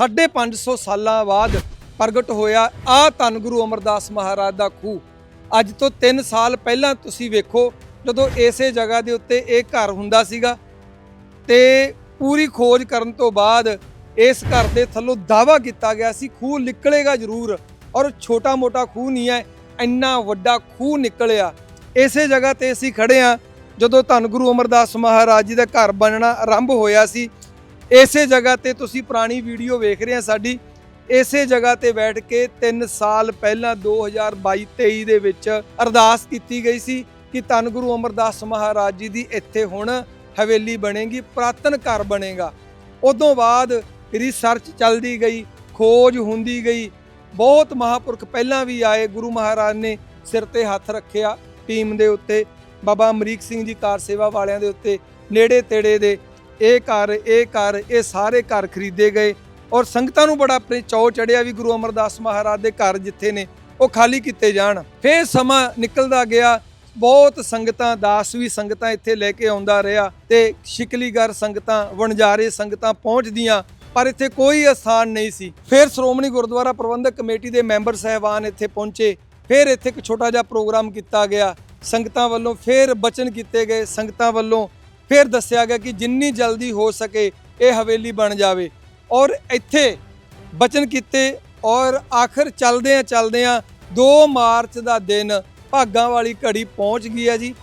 550 ਸਾਲਾਂ ਬਾਅਦ ਪ੍ਰਗਟ ਹੋਇਆ ਆ ਧੰਨ ਗੁਰੂ ਅਮਰਦਾਸ ਮਹਾਰਾਜ ਦਾ ਖੂਹ। ਅੱਜ ਤੋਂ 3 ਸਾਲ ਪਹਿਲਾਂ ਤੁਸੀਂ ਵੇਖੋ, ਜਦੋਂ ਇਸੇ ਜਗ੍ਹਾ ਦੇ ਉੱਤੇ ਇਹ ਘਰ ਹੁੰਦਾ ਸੀਗਾ ਤੇ ਪੂਰੀ ਖੋਜ ਕਰਨ ਤੋਂ ਬਾਅਦ ਇਸ ਘਰ ਦੇ ਥੱਲੋਂ ਦਾਵਾ ਕੀਤਾ ਗਿਆ ਸੀ, ਖੂਹ ਨਿਕਲੇਗਾ ਜ਼ਰੂਰ ਔਰ ਛੋਟਾ ਮੋਟਾ ਖੂਹ ਨਹੀਂ ਹੈ, ਇੰਨਾ ਵੱਡਾ ਖੂਹ ਨਿਕਲਿਆ। ਇਸੇ ਜਗ੍ਹਾ ਤੇ ਅਸੀਂ ਖੜੇ ਆ ਜਦੋਂ ਧੰਨ ਗੁਰੂ ਅਮਰਦਾਸ ਮਹਾਰਾਜ ਜੀ ਦਾ ਘਰ ਬਣਨਾ ਆਰੰਭ ਹੋਇਆ ਸੀ ਇਸੇ ਜਗ੍ਹਾ ਤੇ ਤੁਸੀਂ ਪੁਰਾਣੀ ਵੀਡੀਓ ਵੇਖ ਰਹੇ ਆ ਸਾਡੀ। ਇਸੇ ਜਗ੍ਹਾ ਤੇ ਬੈਠ ਕੇ 3 ਸਾਲ ਪਹਿਲਾਂ 2022-23 ਦੇ ਵਿੱਚ ਅਰਦਾਸ ਕੀਤੀ ਗਈ ਸੀ ਕਿ ਧੰਨ ਗੁਰੂ ਅਮਰਦਾਸ ਮਹਾਰਾਜ ਜੀ ਦੀ ਇੱਥੇ ਹੁਣ ਹਵੇਲੀ ਬਣੇਗੀ, ਪ੍ਰਾਤਨ ਘਰ ਬਣੇਗਾ। ਉਦੋਂ ਬਾਅਦ ਰਿਸਰਚ ਚੱਲਦੀ ਗਈ, ਖੋਜ ਹੁੰਦੀ ਗਈ। ਬਹੁਤ ਮਹਾਪੁਰਖ ਪਹਿਲਾਂ ਵੀ ਆਏ ਗੁਰੂ ਮਹਾਰਾਜ ਨੇ ਸਿਰ ਤੇ ਹੱਥ ਰੱਖਿਆ ਟੀਮ ਦੇ ਉੱਤੇ, ਬਾਬਾ ਅਮਰੀਕ ਸਿੰਘ ਜੀ ਕਾਰ ਸੇਵਾ ਵਾਲਿਆਂ ਦੇ ਉੱਤੇ, ਨੇੜੇ ਤੇੜੇ ਦੇ ਇਹ ਘਰ ਇਹ ਘਰ, ਇਹ ਸਾਰੇ ਘਰ ਖਰੀਦੇ ਗਏ ਔਰ ਸੰਗਤਾਂ ਨੂੰ ਬੜਾ ਚੌ ਚੜਿਆ ਵੀ ਗੁਰੂ ਅਮਰਦਾਸ ਮਹਾਰਾਜ ਦੇ ਘਰ ਜਿੱਥੇ ਨੇ, ਉਹ ਖਾਲੀ ਕੀਤੇ ਜਾਣ। ਫੇਰ ਸਮਾਂ ਨਿਕਲਦਾ ਗਿਆ, ਬਹੁਤ ਸੰਗਤਾਂ, ਦਾਸ ਵੀ ਸੰਗਤਾਂ ਇੱਥੇ ਲੈ ਕੇ ਆਉਂਦਾ ਰਿਹਾ ਤੇ ਸ਼ਿਕਲੀਗਰ ਸੰਗਤਾਂ, ਵਣਜਾਰੇ ਸੰਗਤਾਂ ਪਹੁੰਚਦੀਆਂ, ਪਰ ਇੱਥੇ ਕੋਈ ਅਸਥਾਨ ਨਹੀਂ ਸੀ। ਫਿਰ ਸ਼੍ਰੋਮਣੀ ਗੁਰਦੁਆਰਾ ਪ੍ਰਬੰਧਕ ਕਮੇਟੀ ਦੇ ਮੈਂਬਰ ਸਹਿਬਾਨ ਇੱਥੇ ਪਹੁੰਚੇ, ਫਿਰ ਇੱਥੇ ਇੱਕ ਛੋਟਾ ਜਿਹਾ ਪ੍ਰੋਗਰਾਮ ਕੀਤਾ ਗਿਆ, ਸੰਗਤਾਂ ਵੱਲੋਂ ਫਿਰ ਬਚਨ ਕੀਤੇ ਗਏ, ਸੰਗਤਾਂ ਵੱਲੋਂ ਫਿਰ ਦੱਸਿਆ ਗਿਆ ਕਿ ਜਿੰਨੀ ਜਲਦੀ ਹੋ ਸਕੇ ਇਹ ਹਵੇਲੀ ਬਣ ਜਾਵੇ। ਔਰ ਇੱਥੇ ਬਚਨ ਕੀਤੇ ਔਰ ਆਖਰ ਚੱਲਦੇ ਆ ਚੱਲਦੇ ਆ 2 ਮਾਰਚ ਦਾ ਦਿਨ ਭਾਗਾਂ ਵਾਲੀ ਘੜੀ ਪਹੁੰਚ ਗਈ ਹੈ ਜੀ।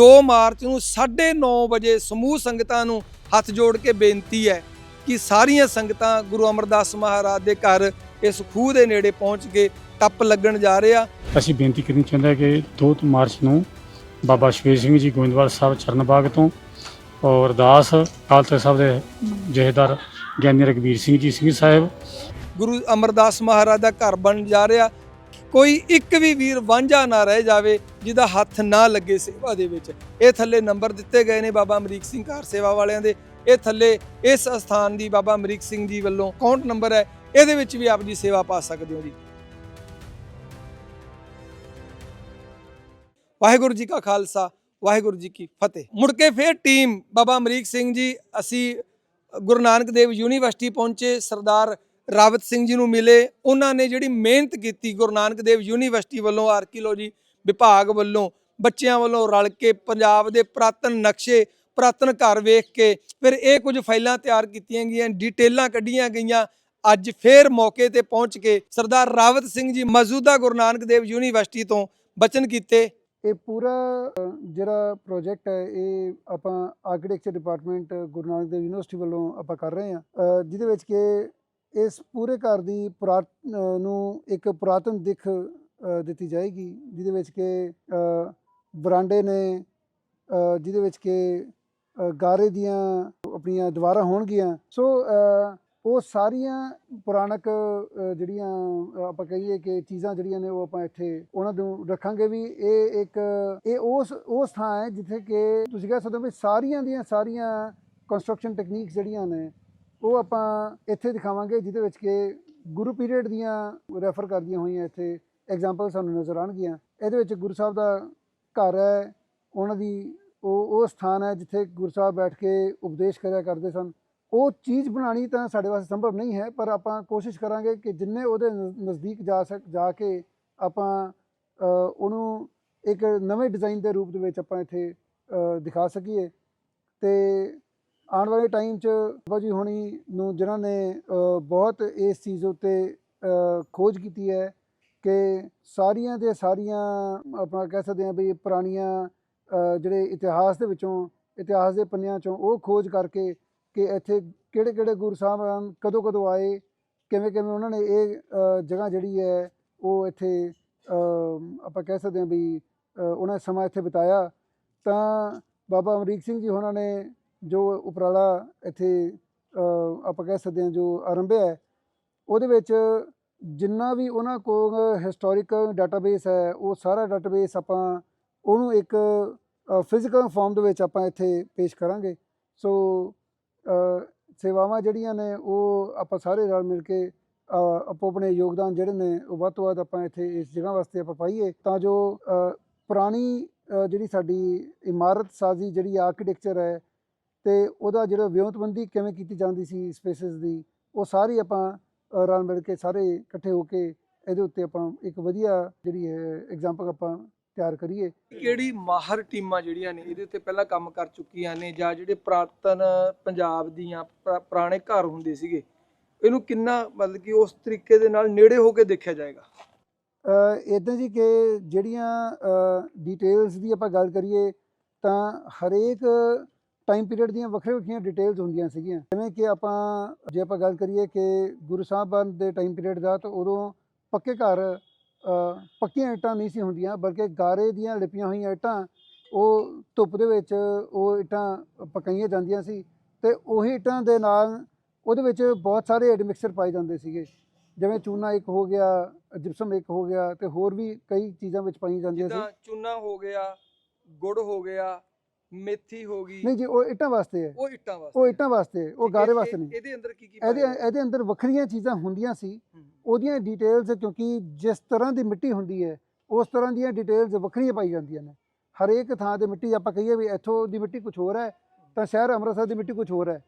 2 ਮਾਰਚ ਨੂੰ 9:30 ਵਜੇ ਸਮੂਹ ਸੰਗਤਾਂ ਨੂੰ ਹੱਥ ਜੋੜ ਕੇ ਬੇਨਤੀ ਹੈ ਕਿ ਸਾਰੀਆਂ ਸੰਗਤਾਂ ਗੁਰੂ ਅਮਰਦਾਸ ਮਹਾਰਾਜ ਦੇ ਘਰ ਇਸ ਖੂਹ ਦੇ ਨੇੜੇ ਪਹੁੰਚ ਕੇ ਟੱਪ ਲੱਗਣ ਜਾ ਰਹੇ ਆ। ਅਸੀਂ ਬੇਨਤੀ ਕਰਨੀ ਚਾਹੁੰਦੇ ਹਾਂ ਕਿ 2 ਮਾਰਚ ਨੂੰ ਬਾਬਾ ਸ਼ਵੇਤ ਸਿੰਘ ਜੀ ਗੋਇੰਦਵਾਲ ਸਾਹਿਬ ਚਰਨਬਾਗ ਤੋਂ ਔਰ ਦਾਸ ਖਾਲਸਾ ਸਾਹਿਬ ਦੇ ਜਹੇਦਾਰ ਗਿਆਨੀ ਰਗਵੀਰ ਸਿੰਘ ਜੀ ਸਿੰਘ ਸਾਹਿਬ। ਗੁਰੂ ਅਮਰਦਾਸ ਮਹਾਰਾਜ ਦਾ ਘਰ ਬਣ ਜਾ ਰਿਹਾ। ਕੋਈ ਇੱਕ ਵੀ ਵੀਰ ਵਾਂਝਾ ਨਾ ਰਹਿ ਜਾਵੇ, ਜਿਹਦਾ ਹੱਥ ਨਾ ਲੱਗੇ ਸੇਵਾ ਦੇ ਵਿੱਚ। ਇਹ ਥੱਲੇ ਨੰਬਰ ਦਿੱਤੇ ਗਏ ਨੇ ਬਾਬਾ ਅਮਰੀਕ ਸਿੰਘ ਘਰ ਸੇਵਾ ਵਾਲਿਆਂ ਦੇ। ਇਹ ਥੱਲੇ ਇਸ ਸਥਾਨ ਦੀ ਬਾਬਾ ਅਮਰੀਕ ਸਿੰਘ ਜੀ ਵੱਲੋਂ ਅਕਾਊਂਟ ਨੰਬਰ ਹੈ। ਇਹਦੇ ਵਿੱਚ ਵੀ ਆਪ ਜੀ ਸੇਵਾ ਪਾ ਸਕਦੇ ਹੋ ਜੀ। ਵਾਹਿਗੁਰੂ ਜੀ ਕਾ ਖਾਲਸਾ। ਵਾਹਿਗੁਰੂ ਜੀ ਕੀ ਫਤਿਹ। ਮੁੜ ਕੇ ਫਿਰ ਟੀਮ, ਬਾਬਾ ਅਮਰੀਕ ਸਿੰਘ ਜੀ, ਅਸੀਂ ਗੁਰੂ ਨਾਨਕ ਦੇਵ ਯੂਨੀਵਰਸਿਟੀ ਪਹੁੰਚੇ, ਸਰਦਾਰ ਰਾਵਤ ਸਿੰਘ ਜੀ ਨੂੰ ਮਿਲੇ। ਉਹਨਾਂ ਨੇ ਜਿਹੜੀ ਮਿਹਨਤ ਕੀਤੀ ਗੁਰੂ ਨਾਨਕ ਦੇਵ ਯੂਨੀਵਰਸਿਟੀ ਵੱਲੋਂ ਆਰਕੀਓਲੋਜੀ ਵਿਭਾਗ ਵੱਲੋਂ, ਬੱਚਿਆਂ ਵੱਲੋਂ ਰਲ ਕੇ, ਪੰਜਾਬ ਦੇ ਪੁਰਾਤਨ ਨਕਸ਼ੇ, ਪੁਰਾਤਨ ਘਰ ਵੇਖ ਕੇ, ਫਿਰ ਇਹ ਕੁਝ ਫਾਈਲਾਂ ਤਿਆਰ ਕੀਤੀਆਂ ਗਈਆਂ, ਡਿਟੇਲਾਂ ਕੱਢੀਆਂ ਗਈਆਂ। ਅੱਜ ਫੇਰ ਮੌਕੇ ਤੇ ਪਹੁੰਚ ਕੇ ਸਰਦਾਰ ਰਾਵਤ ਸਿੰਘ ਜੀ ਮੌਜੂਦਾ ਗੁਰੂ ਨਾਨਕ ਦੇਵ ਯੂਨੀਵਰਸਿਟੀ ਤੋਂ ਬਚਨ ਕੀਤੇ। ਇਹ ਪੂਰਾ ਜਿਹੜਾ ਪ੍ਰੋਜੈਕਟ ਹੈ, ਇਹ ਆਪਾਂ architecture department Guru Nanak Dev university ਵੱਲੋਂ ਆਪਾਂ ਕਰ ਰਹੇ ਹਾਂ। ਜਿਹਦੇ ਵਿੱਚ ਕਿ ਇਸ ਪੂਰੇ ਘਰ ਦੀ ਪੁਰਾਤ ਨੂੰ ਇੱਕ ਪੁਰਾਤਨ ਦਿੱਖ ਦਿੱਤੀ ਜਾਏਗੀ, ਜਿਹਦੇ ਵਿੱਚ ਕਿ ਬਰਾਂਡੇ ਨੇ ਜਿਹਦੇ ਵਿੱਚ ਕਿ ਗਾਰੇ ਦੀਆਂ ਆਪਣੀਆਂ ਦੀਵਾਰਾਂ ਹੋਣਗੀਆਂ। ਸੋ ਉਹ ਸਾਰੀਆਂ ਪੁਰਾਣਕ ਜਿਹੜੀਆਂ ਆਪਾਂ ਕਹੀਏ ਕਿ ਚੀਜ਼ਾਂ ਜਿਹੜੀਆਂ ਨੇ ਉਹ ਆਪਾਂ ਇੱਥੇ ਉਹਨਾਂ ਨੂੰ ਰੱਖਾਂਗੇ ਵੀ ਇਹ ਇੱਕ, ਇਹ ਉਸ ਉਸ ਥਾਂ ਹੈ ਜਿੱਥੇ ਕਿ ਤੁਸੀਂ ਕਹਿ ਸਕਦੇ ਹੋ ਵੀ ਸਾਰੀਆਂ ਦੀਆਂ ਸਾਰੀਆਂ ਕੰਸਟਰਕਸ਼ਨ ਟੈਕਨੀਕਸ ਜਿਹੜੀਆਂ ਨੇ, ਉਹ ਆਪਾਂ ਇੱਥੇ ਦਿਖਾਵਾਂਗੇ ਜਿਹਦੇ ਵਿੱਚ ਕਿ ਗੁਰੂ ਪੀਰੀਅਡ ਦੀਆਂ ਰੈਫਰ ਕਰਦੀਆਂ ਹੋਈਆਂ ਇੱਥੇ ਐਗਜ਼ਾਮਪਲ ਸਾਨੂੰ ਨਜ਼ਰ ਆਉਣਗੀਆਂ। ਇਹਦੇ ਵਿੱਚ ਗੁਰੂ ਸਾਹਿਬ ਦਾ ਘਰ ਹੈ, ਉਹਨਾਂ ਦੀ ਉਹ ਉਹ ਸਥਾਨ ਹੈ ਜਿੱਥੇ ਗੁਰੂ ਸਾਹਿਬ ਬੈਠ ਕੇ ਉਪਦੇਸ਼ ਕਰਿਆ ਕਰਦੇ ਸਨ। ਉਹ ਚੀਜ਼ ਬਣਾਉਣੀ ਤਾਂ ਸਾਡੇ ਵਾਸਤੇ ਸੰਭਵ ਨਹੀਂ ਹੈ, ਪਰ ਆਪਾਂ ਕੋਸ਼ਿਸ਼ ਕਰਾਂਗੇ ਕਿ ਜਿੰਨੇ ਉਹਦੇ ਨਜ਼- ਨਜ਼ਦੀਕ ਜਾ ਸਕ, ਜਾ ਕੇ ਆਪਾਂ ਉਹਨੂੰ ਇੱਕ ਨਵੇਂ ਡਿਜ਼ਾਈਨ ਦੇ ਰੂਪ ਦੇ ਵਿੱਚ ਆਪਾਂ ਇੱਥੇ ਦਿਖਾ ਸਕੀਏ। ਤੇ ਆਉਣ ਵਾਲੇ ਟਾਈਮ 'ਚ ਬਾਬਾ ਹੋਣੀ ਨੂੰ ਜਿਨ੍ਹਾਂ ਨੇ ਬਹੁਤ ਇਸ ਚੀਜ਼ ਉੱਤੇ ਖੋਜ ਕੀਤੀ ਹੈ ਕਿ ਸਾਰੀਆਂ ਦੇ ਸਾਰੀਆਂ, ਆਪਾਂ ਕਹਿ ਸਕਦੇ ਹਾਂ ਵੀ ਪੁਰਾਣੀਆਂ ਜਿਹੜੇ ਇਤਿਹਾਸ ਦੇ ਵਿੱਚੋਂ, ਇਤਿਹਾਸ ਦੇ ਪੰਨਿਆਂ 'ਚੋਂ ਉਹ ਖੋਜ ਕਰਕੇ ਕਿ ਇੱਥੇ ਕਿਹੜੇ ਕਿਹੜੇ ਗੁਰੂ ਸਾਹਿਬ ਹਨ, ਕਦੋਂ ਕਦੋਂ ਆਏ, ਕਿਵੇਂ ਕਿਵੇਂ ਉਹਨਾਂ ਨੇ ਇਹ ਜਗ੍ਹਾ ਜਿਹੜੀ ਹੈ, ਉਹ ਇੱਥੇ ਆਪਾਂ ਕਹਿ ਸਕਦੇ ਹਾਂ ਵੀ ਉਹਨਾਂ ਸਮਾਂ ਇੱਥੇ ਬਿਤਾਇਆ। ਤਾਂ ਬਾਬਾ ਅਮਰੀਕ ਸਿੰਘ ਜੀ ਉਹਨਾਂ ਨੇ ਜੋ ਉਪਰਾਲਾ ਇੱਥੇ ਆਪਾਂ ਕਹਿ ਸਕਦੇ ਹਾਂ ਜੋ ਆਰੰਭਿਆ ਹੈ, ਉਹਦੇ ਵਿੱਚ ਜਿੰਨਾ ਵੀ ਉਹਨਾਂ ਕੋਲ ਹਿਸਟੋਰਿਕ ਡਾਟਾਬੇਸ ਹੈ, ਉਹ ਸਾਰਾ ਡਾਟਾਬੇਸ ਆਪਾਂ ਉਹਨੂੰ ਇੱਕ ਫਿਜ਼ੀਕਲ ਫਾਰਮ ਦੇ ਵਿੱਚ ਆਪਾਂ ਇੱਥੇ ਪੇਸ਼ ਕਰਾਂਗੇ। ਸੋ ਸੇਵਾਵਾਂ ਜਿਹੜੀਆਂ ਨੇ ਉਹ ਆਪਾਂ ਸਾਰੇ ਰਲ ਮਿਲ ਕੇ ਆਪੋ ਆਪਣੇ ਯੋਗਦਾਨ ਜਿਹੜੇ ਨੇ ਉਹ ਵੱਧ ਤੋਂ ਵੱਧ ਆਪਾਂ ਇੱਥੇ ਇਸ ਜਗ੍ਹਾ ਵਾਸਤੇ ਆਪਾਂ ਪਾਈਏ ਤਾਂ ਜੋ ਪੁਰਾਣੀ ਜਿਹੜੀ ਸਾਡੀ ਇਮਾਰਤ ਸਾਜ਼ੀ ਜਿਹੜੀ ਆਰਕੀਟੈਕਚਰ ਹੈ ਤੇ ਉਹਦਾ ਜਿਹੜਾ ਵਿਉਂਤਬੰਦੀ ਕਿਵੇਂ ਕੀਤੀ ਜਾਂਦੀ ਸੀ ਸਪੇਸਿਸ ਦੀ, ਉਹ ਸਾਰੀ ਆਪਾਂ ਰਲ ਮਿਲ ਕੇ ਸਾਰੇ ਇਕੱਠੇ ਹੋ ਕੇ ਇਹਦੇ ਉੱਤੇ ਆਪਾਂ ਇੱਕ ਵਧੀਆ ਜਿਹੜੀ ਹੈ ਐਗਜ਼ਾਮਪਲ ਆਪਾਂ ਤਿਆਰ ਕਰੀਏ। ਕਿਹੜੀ ਮਾਹਰ ਟੀਮਾਂ ਜਿਹੜੀਆਂ ਨੇ ਇਹਦੇ ਉੱਤੇ ਪਹਿਲਾਂ ਕੰਮ ਕਰ ਚੁੱਕੀਆਂ ਨੇ ਜਾਂ ਜਿਹੜੇ ਪ੍ਰਾਤਨ ਪੰਜਾਬ ਦੀਆਂ ਪੁਰਾ- ਪੁਰਾਣੇ ਘਰ ਹੁੰਦੇ ਸੀਗੇ ਇਹਨੂੰ ਕਿੰਨਾ ਮਤਲਬ ਕਿ ਉਸ ਤਰੀਕੇ ਦੇ ਨਾਲ ਨੇੜੇ ਹੋ ਕੇ ਦੇਖਿਆ ਜਾਏਗਾ? ਇਦਾਂ ਜੀ ਕਿ ਜਿਹੜੀਆਂ ਡਿਟੇਲਸ ਦੀ ਆਪਾਂ ਗੱਲ ਕਰੀਏ ਤਾਂ ਹਰੇਕ ਟਾਈਮ ਪੀਰੀਅਡ ਦੀਆਂ ਵੱਖਰੀਆਂ ਵੱਖਰੀਆਂ ਡਿਟੇਲਸ ਹੁੰਦੀਆਂ ਸੀਗੀਆਂ। ਜਿਵੇਂ ਕਿ ਆਪਾਂ ਜੇ ਆਪਾਂ ਗੱਲ ਕਰੀਏ ਕਿ ਗੁਰੂ ਸਾਹਿਬਾਨ ਦੇ ਟਾਈਮ ਪੀਰੀਅਡ ਦਾ ਤਾਂ ਉਦੋਂ ਪੱਕੇ ਘਰ ਪੱਕੀਆਂ ਇੱਟਾਂ ਨਹੀਂ ਸੀ ਹੁੰਦੀਆਂ, ਬਲਕਿ ਗਾਰੇ ਦੀਆਂ ਲਿਪੀਆਂ ਹੋਈਆਂ ਇੱਟਾਂ, ਉਹ ਧੁੱਪ ਦੇ ਵਿੱਚ ਉਹ ਇੱਟਾਂ ਪਕਾਈਆਂ ਜਾਂਦੀਆਂ ਸੀ ਤੇ ਉਹੀ ਇੱਟਾਂ ਦੇ ਨਾਲ ਉਹਦੇ ਵਿੱਚ ਬਹੁਤ ਸਾਰੇ ਐਡ ਮਿਕਸਚਰ ਪਾਏ ਜਾਂਦੇ ਸੀਗੇ। ਜਿਵੇਂ ਚੂਨਾ ਇੱਕ ਹੋ ਗਿਆ ਜਿਪਸਮ ਇੱਕ ਹੋ ਗਿਆ ਤੇ ਹੋਰ ਵੀ ਕਈ ਚੀਜ਼ਾਂ ਵਿੱਚ ਪਾਈਆਂ ਜਾਂਦੀਆਂ ਸੀ। ਚੂਨਾ ਹੋ ਗਿਆ, ਗੁੜ ਹੋ ਗਿਆ ਮੇਥੀ ਹੋ ਗਈ। ਨਹੀਂ ਜੀ ਉਹ ਇੱਟਾਂ ਵਾਸਤੇ ਹੈ। ਉਹ ਇੱਟਾਂ ਵਾਸਤੇ ਉਹ ਇੱਟਾਂ ਵਾਸਤੇ ਉਹ ਗਾਰੇ ਵਾਸਤੇ ਨਹੀਂ। ਇਹਦੇ ਅੰਦਰ ਕੀ ਕੀ ਇਹਦੇ? ਇਹਦੇ ਅੰਦਰ ਵੱਖਰੀਆਂ ਚੀਜ਼ਾਂ ਹੁੰਦੀਆਂ ਸੀ। ਉਹਦੀਆਂ ਡਿਟੇਲਸ ਕਿਉਂਕਿ ਜਿਸ ਤਰ੍ਹਾਂ ਦੀ ਮਿੱਟੀ ਹੁੰਦੀ ਹੈ ਉਸ ਤਰ੍ਹਾਂ ਦੀਆਂ ਡਿਟੇਲਸ ਵੱਖਰੀਆਂ ਪਾਈ ਜਾਂਦੀਆਂ ਨੇ। ਹਰੇਕ ਥਾਂ ਤੇ ਮਿੱਟੀ ਆਪਾਂ ਕਹੀਏ ਵੀ ਇੱਥੋਂ ਦੀ ਮਿੱਟੀ ਕੁਝ ਹੋਰ ਹੈ ਤਾਂ ਸ਼ਹਿਰ ਅੰਮ੍ਰਿਤਸਰ ਦੀ ਮਿੱਟੀ ਕੁਝ ਹੋਰ ਹੈ।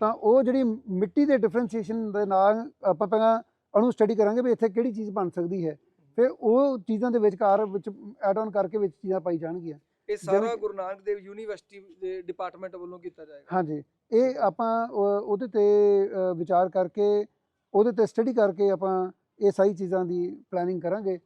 ਤਾਂ ਉਹ ਜਿਹੜੀ ਮਿੱਟੀ ਦੇ ਡਿਫਰੈਂਸ਼ੀਏਸ਼ਨ ਦੇ ਨਾਲ ਆਪਾਂ ਪਹਿਲਾਂ ਉਹਨੂੰ ਸਟੱਡੀ ਕਰਾਂਗੇ ਵੀ ਇੱਥੇ ਕਿਹੜੀ ਚੀਜ਼ ਬਣ ਸਕਦੀ ਹੈ। ਫਿਰ ਉਹ ਚੀਜ਼ਾਂ ਦੇ ਵਿਚਕਾਰ ਵਿੱਚ ਐਡ ਆਨ ਕਰਕੇ ਵਿੱਚ ਚੀਜ਼ਾਂ ਪਾਈ ਜਾਣਗੀਆਂ। ਇਹ ਸਾਰਾ ਗੁਰੂ ਨਾਨਕ ਦੇਵ ਯੂਨੀਵਰਸਿਟੀ ਦੇ ਡਿਪਾਰਟਮੈਂਟ ਵੱਲੋਂ ਕੀਤਾ ਜਾਏਗਾ। ਹਾਂਜੀ ਇਹ ਆਪਾਂ ਉਹ- ਉਹਦੇ ਤੇ ਵਿਚਾਰ ਕਰਕੇ ਉਹਦੇ ਤੇ ਸਟੱਡੀ ਕਰਕੇ ਆਪਾਂ ਇਹ ਸਾਰੀ ਚੀਜ਼ਾਂ ਦੀ ਪਲੈਨਿੰਗ ਕਰਾਂਗੇ।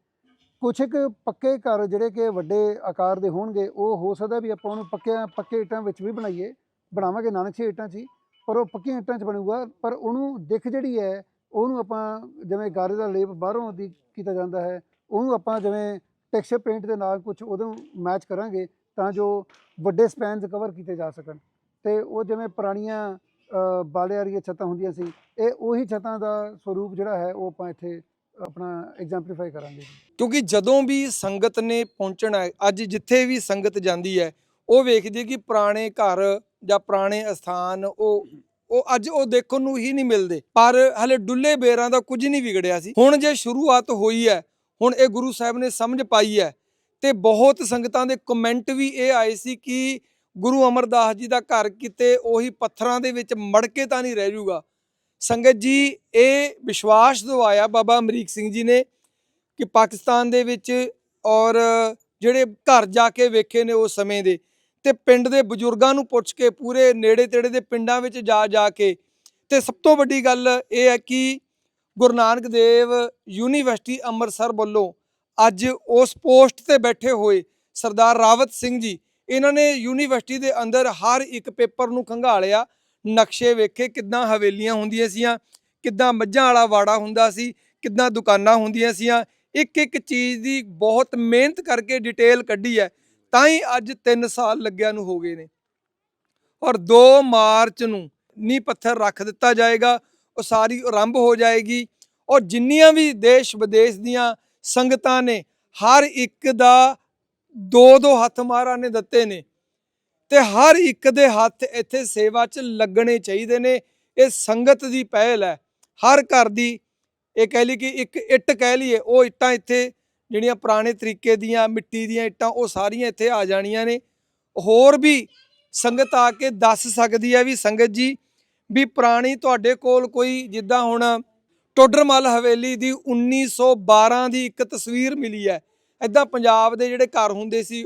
ਕੁਛ ਇੱਕ ਪੱਕੇ ਘਰ ਜਿਹੜੇ ਕਿ ਵੱਡੇ ਆਕਾਰ ਦੇ ਹੋਣਗੇ ਉਹ ਹੋ ਸਕਦਾ ਵੀ ਆਪਾਂ ਉਹਨੂੰ ਪੱਕੇ ਪੱਕੇ ਇੱਟਾਂ ਵਿੱਚ ਵੀ ਬਣਾਈਏ ਬਣਾਵਾਂਗੇ ਨਾਨਕਸ਼ੇ ਇੱਟਾਂ 'ਚ ਹੀ ਪਰ ਉਹ ਪੱਕੀਆਂ ਇੱਟਾਂ 'ਚ ਬਣੂਗਾ ਪਰ ਉਹਨੂੰ ਦਿੱਖ ਜਿਹੜੀ ਹੈ ਉਹਨੂੰ ਆਪਾਂ ਜਿਵੇਂ ਗਾਰੇ ਦਾ ਲੇਪ ਬਾਹਰੋਂ ਦੀ ਕੀਤਾ ਜਾਂਦਾ ਹੈ ਉਹਨੂੰ ਆਪਾਂ ਜਿਵੇਂ ਟੈਕਸਚਰ ਪੇਂਟ ਦੇ ਨਾਲ ਕੁਝ ਉਹਨੂੰ ਮੈਚ ਕਰਾਂਗੇ ਤਾਂ ਜੋ ਵੱਡੇ ਸਪੈਨਸ ਕਵਰ ਕੀਤੇ ਜਾ ਸਕਣ। ਤੇ ਉਹ ਜਿਵੇਂ ਪੁਰਾਣੀਆਂ ਅ, ਬਾਲੇ ਵਾਲੀਆਂ ਛੱਤਾਂ ਹੁੰਦੀਆਂ ਸੀ ਇਹ ਉਹੀ ਛੱਤਾਂ ਦਾ ਸਰੂਪ ਜਿਹੜਾ ਹੈ ਉਹ ਆਪਾਂ ਇੱਥੇ ਆਪਣਾ ਐਗਜ਼ੈਂਪਲੀਫਾਈ ਕਰਾਂਗੇ। ਕਿਉਂਕਿ ਜਦੋਂ ਵੀ ਸੰਗਤ ਨੇ ਪਹੁੰਚਣਾ ਅੱਜ ਜਿੱਥੇ ਵੀ ਸੰਗਤ ਜਾਂਦੀ ਹੈ ਉਹ ਵੇਖਦੀ ਹੈ ਕਿ ਪੁਰਾਣੇ ਘਰ ਜਾਂ ਪੁਰਾਣੇ ਅਸਥਾਨ ਉਹ ਉਹ ਅੱਜ ਉਹ ਦੇਖਣ ਨੂੰ ਹੀ ਨਹੀਂ ਮਿਲਦੇ। ਪਰ ਹਲੇ ਡੁੱਲੇ ਬੇਰਾਂ ਦਾ ਕੁਝ ਨਹੀਂ ਵਿਗੜਿਆ ਸੀ। ਹੁਣ ਜੇ ਸ਼ੁਰੂਆਤ ਹੋਈ ਹੈ ਹੁਣ ਇਹ ਗੁਰੂ ਸਾਹਿਬ ਨੇ ਸਮਝ ਪਾਈ ਹੈ ਤੇ ਬਹੁਤ ਸੰਗਤਾਂ ਦੇ ਕਮੈਂਟ ਵੀ ਇਹ ਆਏ ਸੀ ਕਿ ਗੁਰੂ ਅਮਰਦਾਸ ਜੀ ਦਾ ਘਰ ਕਿਤੇ ਉਹੀ ਪੱਥਰਾਂ ਦੇ ਵਿੱਚ ਮੜ ਕੇ ਤਾਂ ਨਹੀਂ ਰਹਿ ਜਾਊਗਾ। ਸੰਗਤ ਜੀ, ਇਹ ਵਿਸ਼ਵਾਸ ਦਵਾਇਆ ਬਾਬਾ ਅਮਰੀਕ ਸਿੰਘ ਜੀ ਨੇ ਕਿ ਪਾਕਿਸਤਾਨ ਦੇ ਵਿੱਚ ਔਰ ਜਿਹੜੇ ਘਰ ਜਾ ਕੇ ਵੇਖੇ ਨੇ ਉਸ ਸਮੇਂ ਦੇ ਤੇ ਪਿੰਡ ਦੇ ਬਜ਼ੁਰਗਾਂ ਨੂੰ ਪੁੱਛ ਕੇ ਪੂਰੇ ਨੇੜੇ ਤੇੜੇ ਦੇ ਪਿੰਡਾਂ ਵਿੱਚ ਜਾ ਜਾ ਕੇ ਤੇ ਸਭ ਤੋਂ ਵੱਡੀ ਗੱਲ ਇਹ ਹੈ ਕਿ ਗੁਰੂ ਨਾਨਕ ਦੇਵ ਯੂਨੀਵਰਸਿਟੀ ਅੰਮ੍ਰਿਤਸਰ ਵੱਲੋਂ ਅੱਜ ਉਸ ਪੋਸਟ ਤੇ ਬੈਠੇ ਹੋਏ ਸਰਦਾਰ ਰਾਵਤ ਸਿੰਘ ਜੀ, ਇਹਨਾਂ ਨੇ ਯੂਨੀਵਰਸਿਟੀ ਦੇ ਅੰਦਰ ਹਰ ਇੱਕ ਪੇਪਰ ਨੂੰ ਖੰਗਾਲਿਆ, ਨਕਸ਼ੇ ਵੇਖੇ ਕਿੱਦਾਂ ਹਵੇਲੀਆਂ ਹੁੰਦੀਆਂ ਸੀਆਂ, ਕਿੱਦਾਂ ਮੱਝਾਂ ਵਾਲਾ ਵਾੜਾ ਹੁੰਦਾ ਸੀ, ਕਿੱਦਾਂ ਦੁਕਾਨਾਂ ਹੁੰਦੀਆਂ ਸੀਆਂ, ਇੱਕ ਇੱਕ ਚੀਜ਼ ਦੀ ਬਹੁਤ ਮਿਹਨਤ ਕਰਕੇ ਡਿਟੇਲ ਕੱਢੀ ਹੈ, ਤਾਂ ਹੀ ਅੱਜ 3 ਸਾਲ ਲੱਗਿਆ ਨੂੰ ਹੋ ਗਏ ਨੇ। ਔਰ 2 ਮਾਰਚ ਨੂੰ ਨੀ ਪੱਥਰ ਰੱਖ ਦਿੱਤਾ ਜਾਏਗਾ ਉਹ ਸਾਰੀ ਆਰੰਭ ਹੋ ਜਾਏਗੀ। ਔਰ ਜਿੰਨੀਆਂ ਵੀ ਦੇਸ਼ ਵਿਦੇਸ਼ ਦੀਆਂ ਸੰਗਤਾਂ ਨੇ, ਹਰ ਇੱਕ ਦਾ ਦੋ ਦੋ ਹੱਥ ਮਹਾਰਾਜ ਨੇ ਦਿੱਤੇ ਨੇ। ਤੇ ਹਰ ਇੱਕ ਦੇ ਹੱਥ ਇੱਥੇ ਸੇਵਾ 'ਚ ਲੱਗਣੇ ਚਾਹੀਦੇ ਨੇ। ਇਹ ਸੰਗਤ ਦੀ ਪਹਿਲ ਹੈ। ਹਰ ਘਰ ਦੀ ਇਹ ਕਹਿ ਲਈ ਕਿ ਇੱਕ ਇੱਟ ਕਹਿ ਲਈਏ, ਉਹ ਇੱਟਾਂ ਇੱਥੇ ਜਿਹੜੀਆਂ ਪੁਰਾਣੇ ਤਰੀਕੇ ਦੀਆਂ, ਮਿੱਟੀ ਦੀਆਂ ਇੱਟਾਂ, ਉਹ ਸਾਰੀਆਂ ਇੱਥੇ ਆ ਜਾਣੀਆਂ ਨੇ। ਹੋਰ ਵੀ ਸੰਗਤ ਆ ਕੇ ਦੱਸ ਸਕਦੀ ਹੈ ਵੀ ਸੰਗਤ ਜੀ ਵੀ ਪੁਰਾਣੀ ਤੁਹਾਡੇ ਕੋਲ ਕੋਈ ਜਿੱਦਾਂ ਹੁਣ ਟੋਡਰਮਲ ਹਵੇਲੀ ਦੀ 1912 ਦੀ ਇੱਕ ਤਸਵੀਰ ਮਿਲੀ ਹੈ। ਇਦਾਂ ਪੰਜਾਬ ਦੇ ਜਿਹੜੇ ਘਰ ਹੁੰਦੇ ਸੀ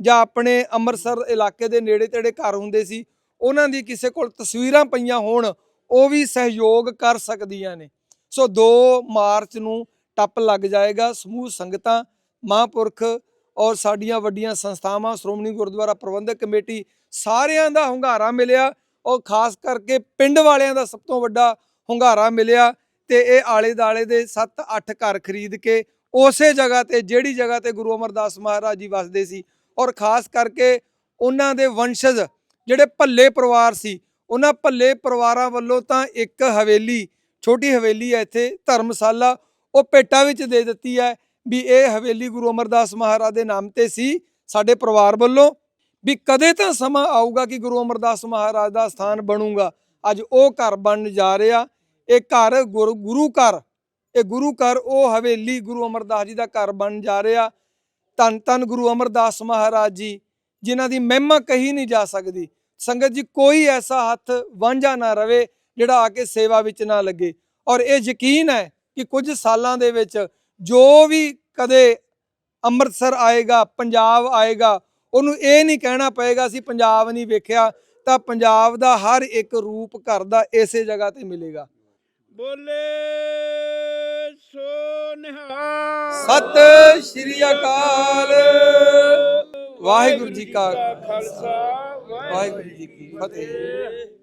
ਜਾਂ ਆਪਣੇ ਅੰਮ੍ਰਿਤਸਰ ਇਲਾਕੇ ਦੇ ਨੇੜੇ ਤੇੜੇ ਘਰ ਹੁੰਦੇ ਸੀ, ਉਹਨਾਂ ਦੀ ਕਿਸੇ ਕੋਲ ਤਸਵੀਰਾਂ ਪਈਆਂ ਹੋਣ, ਉਹ ਵੀ ਸਹਿਯੋਗ ਕਰ ਸਕਦੀਆਂ ਨੇ। ਸੋ 2 ਮਾਰਚ ਨੂੰ ਟੱਪ ਲੱਗ ਜਾਏਗਾ ਸਮੂਹ ਸੰਗਤਾਂ, ਮਹਾਂਪੁਰਖ ਔਰ ਸਾਡੀਆਂ ਵੱਡੀਆਂ ਸੰਸਥਾਵਾਂ, ਸ਼੍ਰੋਮਣੀ ਗੁਰਦੁਆਰਾ ਪ੍ਰਬੰਧਕ ਕਮੇਟੀ, ਸਾਰਿਆਂ ਦਾ ਹੁੰਗਾਰਾ ਮਿਲਿਆ। ਔਰ ਖਾਸ ਕਰਕੇ ਪਿੰਡ ਵਾਲਿਆਂ ਦਾ ਸਭ ਤੋਂ ਵੱਡਾ ਹੁੰਗਾਰਾ ਮਿਲਿਆ ਤੇ ਇਹ ਆਲੇ ਦਾਲੇ ਦੇ 7-8 ਘਰ ਖਰੀਦ ਕੇ ਉਸੇ ਜਗ੍ਹਾ ਤੇ, ਜਿਹੜੀ ਜਗ੍ਹਾ ਤੇ ਗੁਰੂ ਅਮਰਦਾਸ ਮਹਾਰਾਜ ਜੀ ਵਸਦੇ ਸੀ ਔਰ ਖਾਸ ਕਰਕੇ ਉਹਨਾਂ ਦੇ ਵੰਸ਼ਜ, ਜਿਹੜੇ ਭੱਲੇ ਪਰਿਵਾਰ ਸੀ, ਉਹਨਾਂ ਭੱਲੇ ਪਰਿਵਾਰਾਂ ਵੱਲੋਂ ਤਾਂ ਇੱਕ ਹਵੇਲੀ, ਛੋਟੀ ਹਵੇਲੀ ਹੈ ਇੱਥੇ, ਧਰਮਸ਼ਾਲਾ, ਉਹ ਪੇਟਾ ਵਿੱਚ ਦੇ ਦਿੱਤੀ ਹੈ ਵੀ ਇਹ ਹਵੇਲੀ ਗੁਰੂ ਅਮਰਦਾਸ ਮਹਾਰਾਜ ਦੇ ਨਾਮ ਤੇ ਸੀ, ਸਾਡੇ ਪਰਿਵਾਰ ਵੱਲੋਂ। ਵੀ ਕਦੇ ਤਾਂ ਸਮਾਂ ਆਊਗਾ ਕਿ ਗੁਰੂ ਅਮਰਦਾਸ ਮਹਾਰਾਜ ਦਾ ਸਥਾਨ ਬਣੂਗਾ। ਅੱਜ ਉਹ ਘਰ ਬਣਨ ਜਾ ਰਿਹਾ। ਇਹ ਘਰ ਗੁਰੂ ਗੁਰੂ ਘਰ, ਇਹ ਗੁਰੂ ਘਰ, ਉਹ ਹਵੇਲੀ ਗੁਰੂ ਅਮਰਦਾਸ ਜੀ ਦਾ ਘਰ ਬਣ ਜਾ ਰਿਹਾ। ਧੰਨ ਧੰਨ ਗੁਰੂ ਅਮਰਦਾਸ ਮਹਾਰਾਜ ਜੀ, ਜਿਨ੍ਹਾਂ ਦੀ ਮਹਿਮਾ ਕਹੀ ਨਹੀਂ ਜਾ ਸਕਦੀ। ਸੰਗਤ ਜੀ, ਕੋਈ ਐਸਾ ਹੱਥ ਵਾਂਝਾ ਨਾ ਰਵੇ, ਜਿਹੜਾ ਆ ਕੇ ਸੇਵਾ ਵਿੱਚ ਨਾ ਲੱਗੇ। ਔਰ ਇਹ ਯਕੀਨ ਹੈ ਕਿ ਕੁਝ ਸਾਲਾਂ ਦੇ ਵਿੱਚ ਜੋ ਵੀ ਕਦੇ ਅੰਮ੍ਰਿਤਸਰ ਆਏਗਾ, ਪੰਜਾਬ ਆਏਗਾ ਉਹਨੂੰ ਇਹ ਨਹੀਂ ਕਹਿਣਾ ਪਏਗਾ ਅਸੀਂ ਪੰਜਾਬ ਨਹੀਂ ਵੇਖਿਆ ਤਾਂ ਪੰਜਾਬ ਦਾ ਹਰ ਇੱਕ ਰੂਪ ਘਰ ਦਾ ਇਸੇ ਜਗ੍ਹਾ ਤੇ ਮਿਲੇਗਾ। ਬੋਲੇ ਸੋ ਨਿਹਾਲ। ਸਤਿ ਸ਼੍ਰੀ ਅਕਾਲ। ਵਾਹਿਗੁਰੂ ਜੀ ਕਾ ਖਾਲਸਾ। ਵਾਹਿਗੁਰੂ ਜੀ ਕੀ ਫਤਿਹ।